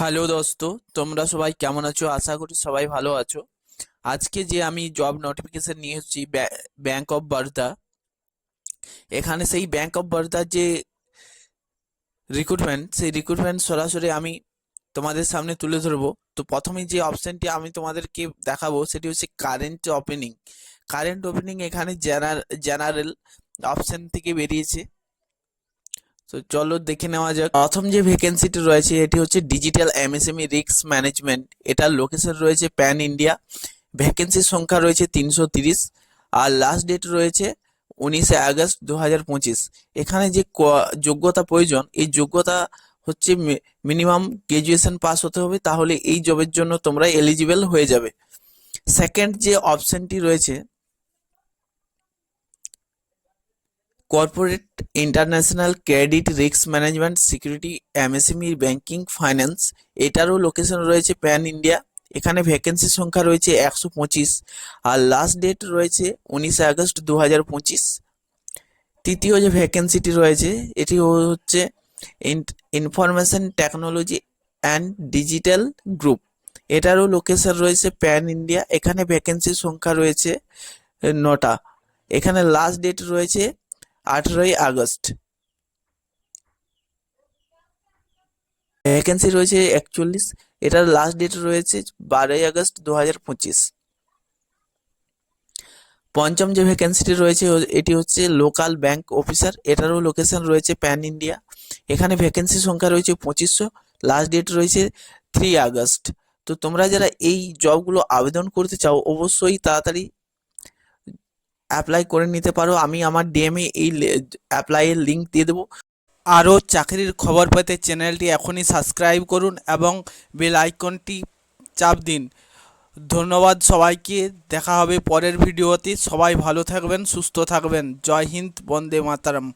Hello দোস্ত, তোমরা সবাই কেমন আছো? আশা করি সবাই ভালো আছো। আজকে যে আমি জব নোটিফিকেশন নিয়ে এসেছি ব্যাংক অফ বরোদা এখানে সেই ব্যাংক অফ বরোদার যে রিক্রুটমেন্ট সেই রিক্রুটমেন্ট সরাসরি আমি তোমাদের সামনে তুলে ধরবো। তো প্রথমে যে অপশনটি আমি তোমাদেরকে দেখাবো, সেটি হচ্ছে কারেন্ট ওপেনিং কারেন্ট ওপেনিং এখানে জেনারেল অপশন থেকে বেরিয়েছে। তো চলো দেখে নেওয়া যাক। প্রথম যে ভ্যাকেন্সিটি রয়েছে, এটি হচ্ছে ডিজিটাল এমএসএমই রিস্ক ম্যানেজমেন্ট এটার লোকেশন রয়েছে প্যান ইন্ডিয়া ভ্যাকেন্সির সংখ্যা রয়েছে তিনশো তিরিশ। আর লাস্ট ডেট রয়েছে উনিশে আগস্ট দু হাজার পঁচিশ। এখানে যে যোগ্যতা প্রয়োজন, এই যোগ্যতা হচ্ছে মিনিমাম গ্রাজুয়েশন পাস হতে হবে, তাহলে এই জবের জন্য তোমরা এলিজিবল হয়ে যাবে। সেকেন্ড যে অপশনটি রয়েছে corporate international credit risk management security MSME banking finance এটারও লোকেশন রয়েছে প্যান ইন্ডিয়া এখানে ভ্যাকেন্সির সংখ্যা রয়েছে একশো পঁচিশ। আর লাস্ট ডেট রয়েছে উনিশে আগস্ট দু হাজার পঁচিশ। তৃতীয় যে ভ্যাকেন্সিটি রয়েছে, এটি হচ্ছে information technology and digital group এটারও লোকেশন রয়েছে প্যান ইন্ডিয়া এখানে ভ্যাকেন্সির সংখ্যা রয়েছে নটা। এখানে লাস্ট ডেট রয়েছে আঠেরোই আগস্ট। ভ্যাকেন্সি রয়েছে একচল্লিশ। এটার লাস্ট ডেট রয়েছে বারোই আগস্ট দু হাজার পঁচিশ। পঞ্চম যে ভ্যাকেন্সিটি রয়েছে, এটি হচ্ছে লোকাল ব্যাংক অফিসার এটারও লোকেশন রয়েছে প্যান ইন্ডিয়া এখানে ভ্যাকেন্সি সংখ্যা রয়েছে পঁচিশশো। লাস্ট ডেট রয়েছে থ্রি আগস্ট। তো তোমরা যারা এই জবগুলো আবেদন করতে চাও, অবশ্যই তাড়াতাড়ি অ্যাপ্লাই করে নিতে পারো, আমি আমার ডিএমে এই অ্যাপ্লাইয়ের লিঙ্ক দিয়ে দেবো। আরও চাকরির খবর পেতে চ্যানেলটি এখনই সাবস্ক্রাইব করুন এবং বেল আইকনটি চাপ দিন। ধন্যবাদ সবাইকে, দেখা হবে পরের ভিডিওতে সবাই ভালো থাকবেন, সুস্থ থাকবেন। জয় হিন্দ, বন্দে মাতারাম।